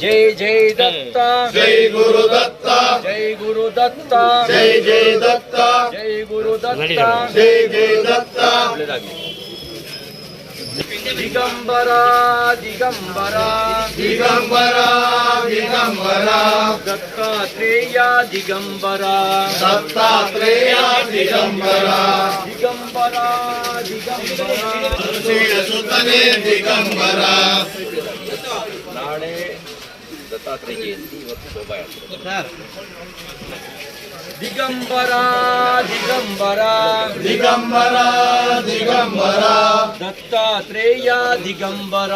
जय जय दत्ता। जय गुरु दत्ता। जय गुरु दत्ता। जय जय दत्ता। जय गुरु दत्ता। जय जय दत्ता ಒಳ್ಳೆದಾಗ್ಲಿ. ದಿಗಂಬರ ದಿಗಂಬರ ದಿಗಂಬರ ದಿಗಂಬರ ದತ್ತಾತ್ರೇಯ ದಿಗಂಬರ ದತ್ತಾತ್ರೇಯ ದಿಗಂಬರ ದಿಗಂಬರ ದಿಗಂಬರ ಶ್ರೀಯ ಸುತನೇ ದಿಗಂಬರ ನಾಳೆ ದಿಗಂಬರ ದಿಗಂಬರ ದಿಗಂಬರ ದಿಗಂಬರ ದತ್ತಾತ್ರೇಯ ದಿಗಂಬರ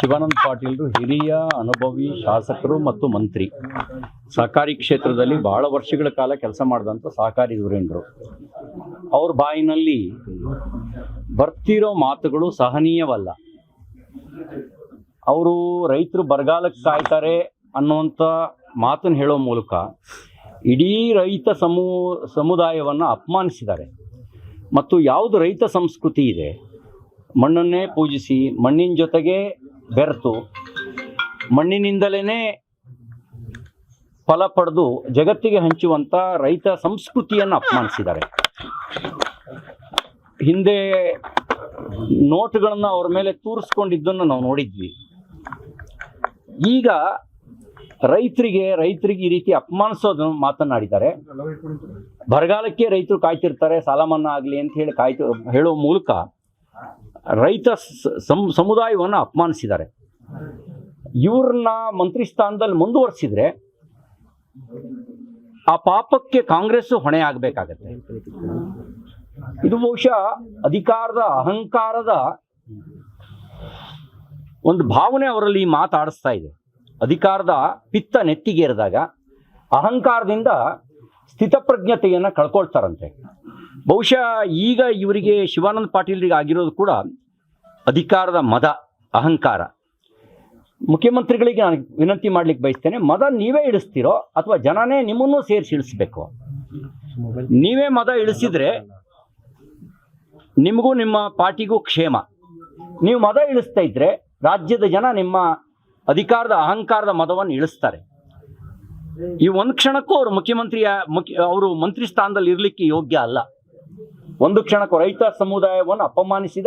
ಶಿವಾನಂದ ಪಾಟೀಲ್ರು ಹಿರಿಯ ಅನುಭವಿ ಶಾಸಕರು ಮತ್ತು ಮಂತ್ರಿ. ಸಹಕಾರಿ ಕ್ಷೇತ್ರದಲ್ಲಿ ಬಹಳ ವರ್ಷಗಳ ಕಾಲ ಕೆಲಸ ಮಾಡಿದಂಥ ಸಹಕಾರಿ ಧುರೇಂದ್ರರು ಅವ್ರ ಬಾಯಿನಲ್ಲಿ ಬರ್ತಿರೋ ಮಾತುಗಳು ಸಹನೀಯವಲ್ಲ. ಅವರು ರೈತರು ಬರಗಾಲಕ್ಕೆ ಕಾಯ್ತಾರೆ ಅನ್ನುವಂಥ ಮಾತನ್ನು ಹೇಳೋ ಮೂಲಕ ಇಡೀ ರೈತ ಸಮೂ, ಸಮುದಾಯವನ್ನು ಅಪಮಾನಿಸಿದ್ದಾರೆ. ಮತ್ತು ಯಾವುದು ರೈತ ಸಂಸ್ಕೃತಿ ಇದೆ, ಮಣ್ಣನ್ನೇ ಪೂಜಿಸಿ, ಮಣ್ಣಿನ ಜೊತೆಗೆ ಬೆರೆತು ಮಣ್ಣಿನಿಂದಲೇ ಫಲ ಪಡೆದು ಜಗತ್ತಿಗೆ ಹಂಚುವಂಥ ರೈತ ಸಂಸ್ಕೃತಿಯನ್ನು ಅಪಮಾನಿಸಿದ್ದಾರೆ. ಹಿಂದೆ ನೋಟ್ಗಳನ್ನು ಅವ್ರ ಮೇಲೆ ತೂರಿಸ್ಕೊಂಡಿದ್ದನ್ನು ನಾವು ನೋಡಿದ್ವಿ. ಈಗ ರೈತರಿಗೆ ರೈತರಿಗೆ ಈ ರೀತಿ ಅಪಮಾನಿಸೋದು ಮಾತನಾಡಿದ್ದಾರೆ. ಬರಗಾಲಕ್ಕೆ ರೈತರು ಕಾಯ್ತಿರ್ತಾರೆ ಸಾಲ ಮನ್ನಾ ಆಗಲಿ ಅಂತ ಹೇಳಿ ಕಾಯ್ತು, ಹೇಳೋ ಮೂಲಕ ರೈತ ಸಮುದಾಯವನ್ನು ಅಪಮಾನಿಸಿದ್ದಾರೆ. ಇವ್ರನ್ನ ಮಂತ್ರಿ ಸ್ಥಾನದಲ್ಲಿ ಮುಂದುವರಿಸಿದ್ರೆ ಆ ಪಾಪಕ್ಕೆ ಕಾಂಗ್ರೆಸ್ ಹೊಣೆ ಆಗಬೇಕಾಗತ್ತೆ. ಇದು ಬಹುಶಃ ಅಧಿಕಾರದ ಅಹಂಕಾರದ ಒಂದು ಭಾವನೆ ಅವರಲ್ಲಿ ಮಾತಾಡಿಸ್ತಾ ಇದೆ. ಅಧಿಕಾರದ ಪಿತ್ತ ನೆತ್ತಿಗೇರಿದಾಗ ಅಹಂಕಾರದಿಂದ ಸ್ಥಿತಪ್ರಜ್ಞತೆಯನ್ನು ಕಳ್ಕೊಳ್ತಾರಂತೆ. ಬಹುಶಃ ಈಗ ಇವರಿಗೆ ಶಿವಾನಂದ ಪಾಟೀಲ್ರಿಗೆ ಆಗಿರೋದು ಕೂಡ ಅಧಿಕಾರದ ಮದ, ಅಹಂಕಾರ. ಮುಖ್ಯಮಂತ್ರಿಗಳಿಗೆ ನಾನು ವಿನಂತಿ ಮಾಡ್ಲಿಕ್ಕೆ ಬಯಸ್ತೇನೆ, ಮದ ನೀವೇ ಇಳಿಸ್ತೀರೋ ಅಥವಾ ಜನನೇ ನಿಮ್ಮನ್ನು ಸೇರಿಸಿ ಇಳಿಸ್ಬೇಕು? ನೀವೇ ಮದ ಇಳಿಸಿದ್ರೆ ನಿಮಗೂ ನಿಮ್ಮ ಪಾರ್ಟಿಗೂ ಕ್ಷೇಮ. ನೀವು ಮದ ಇಳಿಸ್ತಾ ಇದ್ರೆ ರಾಜ್ಯದ ಜನ ನಿಮ್ಮ ಅಧಿಕಾರದ ಅಹಂಕಾರದ ಮದವನ್ನು ಇಳಿಸ್ತಾರೆ. ಈ ಒಂದು ಕ್ಷಣಕ್ಕೂ ಅವರು ಮುಖ್ಯಮಂತ್ರಿಯ ಮುಖ್ಯ ಅವರು ಮಂತ್ರಿ ಸ್ಥಾನದಲ್ಲಿ ಇರಲಿಕ್ಕೆ ಯೋಗ್ಯ ಅಲ್ಲ. ಒಂದು ಕ್ಷಣಕ್ಕೂ ರೈತ ಸಮುದಾಯವನ್ನು ಅಪಮಾನಿಸಿದ,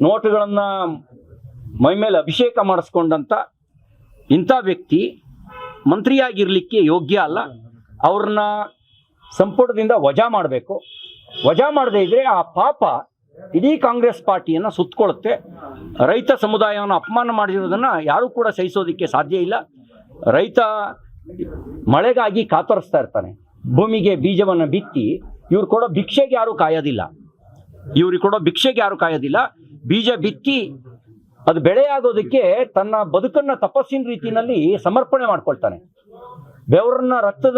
ನೋಟುಗಳನ್ನು ಮೈಮೇಲೆ ಅಭಿಷೇಕ ಮಾಡಿಸ್ಕೊಂಡಂಥ ಇಂಥ ವ್ಯಕ್ತಿ ಮಂತ್ರಿಯಾಗಿರಲಿಕ್ಕೆ ಯೋಗ್ಯ ಅಲ್ಲ. ಅವ್ರನ್ನ ಸಂಪುಟದಿಂದ ವಜಾ ಮಾಡಬೇಕು. ವಜಾ ಮಾಡದೇ ಇದ್ರೆ ಆ ಪಾಪ ಇಡೀ ಕಾಂಗ್ರೆಸ್ ಪಾರ್ಟಿಯನ್ನು ಸುತ್ತಕೊಳ್ಳುತ್ತೆ ರೈತ ಸಮುದಾಯವನ್ನು ಅಪಮಾನ ಮಾಡಿರೋದನ್ನು ಯಾರೂ ಕೂಡ ಸಹಿಸೋದಕ್ಕೆ ಸಾಧ್ಯ ಇಲ್ಲ. ರೈತ ಮಳೆಗಾಗಿ ಕಾತರಿಸ್ತಾ ಇರ್ತಾನೆ. ಭೂಮಿಗೆ ಬೀಜವನ್ನು ಬಿತ್ತಿ ಇವ್ರು ಕೊಡೋ ಭಿಕ್ಷೆಗೆ ಯಾರೂ ಕಾಯೋದಿಲ್ಲ. ಇವ್ರಿಗೆ ಕೊಡೋ ಭಿಕ್ಷೆಗೆ ಯಾರೂ ಕಾಯೋದಿಲ್ಲ. ಬೀಜ ಬಿತ್ತಿ ಅದು ಬೆಳೆಯಾಗೋದಕ್ಕೆ ತನ್ನ ಬದುಕನ್ನು ತಪಸ್ಸಿನ ರೀತಿಯಲ್ಲಿ ಸಮರ್ಪಣೆ ಮಾಡ್ಕೊಳ್ತಾನೆ. ಬೆವರನ್ನ ರಕ್ತದ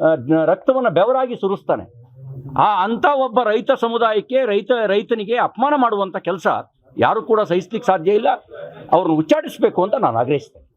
ರಕ್ತವನ್ನು ರಕ್ತವನ್ನ ಬೆವರಾಗಿ ಸುರಿಸ್ತಾನೆ. ಆ ಅಂತ ಒಬ್ಬ ರೈತ ಸಮುದಾಯಕ್ಕೆ ರೈತ ರೈತನಿಗೆ ಅಪಮಾನ ಮಾಡುವಂತ ಕೆಲಸ ಯಾರು ಕೂಡ ಸಹಿಸ್ಲಿಕ್ಕೆ ಸಾಧ್ಯ ಇಲ್ಲ. ಅವ್ರನ್ನ ಉಚ್ಚಾಟಿಸ್ಬೇಕು ಅಂತ ನಾನು ಆಗ್ರಹಿಸ್ತೇನೆ.